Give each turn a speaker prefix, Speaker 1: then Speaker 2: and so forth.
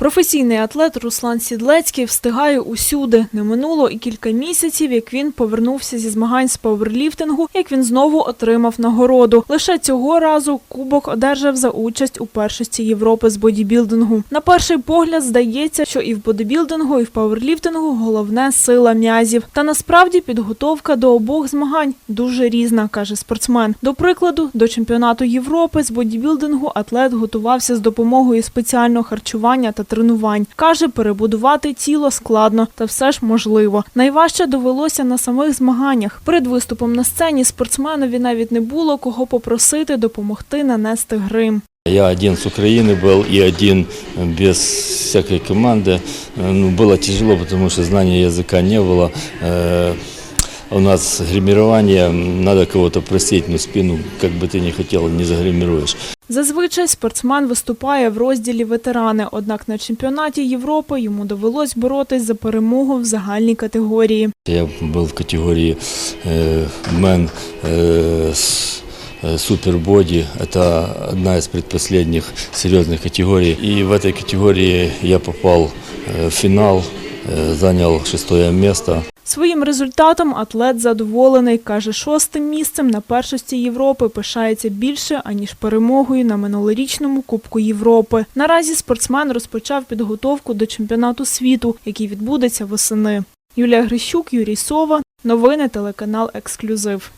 Speaker 1: Професійний атлет Руслан Сідлецький встигає усюди. Не минуло і кілька місяців, як він повернувся зі змагань з пауерліфтингу, як він знову отримав нагороду. Лише цього разу кубок одержав за участь у першості Європи з бодібілдингу. На перший погляд здається, що і в бодібілдингу, і в пауерліфтингу головне сила м'язів. Та насправді підготовка до обох змагань дуже різна, каже спортсмен. До прикладу, до чемпіонату Європи з бодібілдингу атлет готувався з допомогою спеціального харчування та тренувань. Каже, перебудувати тіло складно, та все ж можливо. Найважче довелося на самих змаганнях. Перед виступом на сцені спортсменові навіть не було кого попросити допомогти нанести грим.
Speaker 2: Я один с Украины был и один без всякой команды. Э, Ну, было тяжело, потому что знания языка не было. Э, У нас гримирование, надо кого-то просить, но спину, как бы ты ни хотел, не загримируешь.
Speaker 1: Зазвичай спортсмен виступає в розділі ветерани, однак на чемпіонаті Європи йому довелось боротись за перемогу в загальній категорії.
Speaker 2: Я был в категории э, мен э, с э, супербоди. Это одна из предпоследних серьезных категорий. И в этой категории я попал э, в финал, э, занял шестое место.
Speaker 1: Своїм результатом атлет задоволений. Каже, шостим місцем на першості Європи пишається більше, аніж перемогою на минулорічному Кубку Європи. Наразі спортсмен розпочав підготовку до чемпіонату світу, який відбудеться восени. Юлія Грищук, Юрій Сова. Новини телеканал Ексклюзив.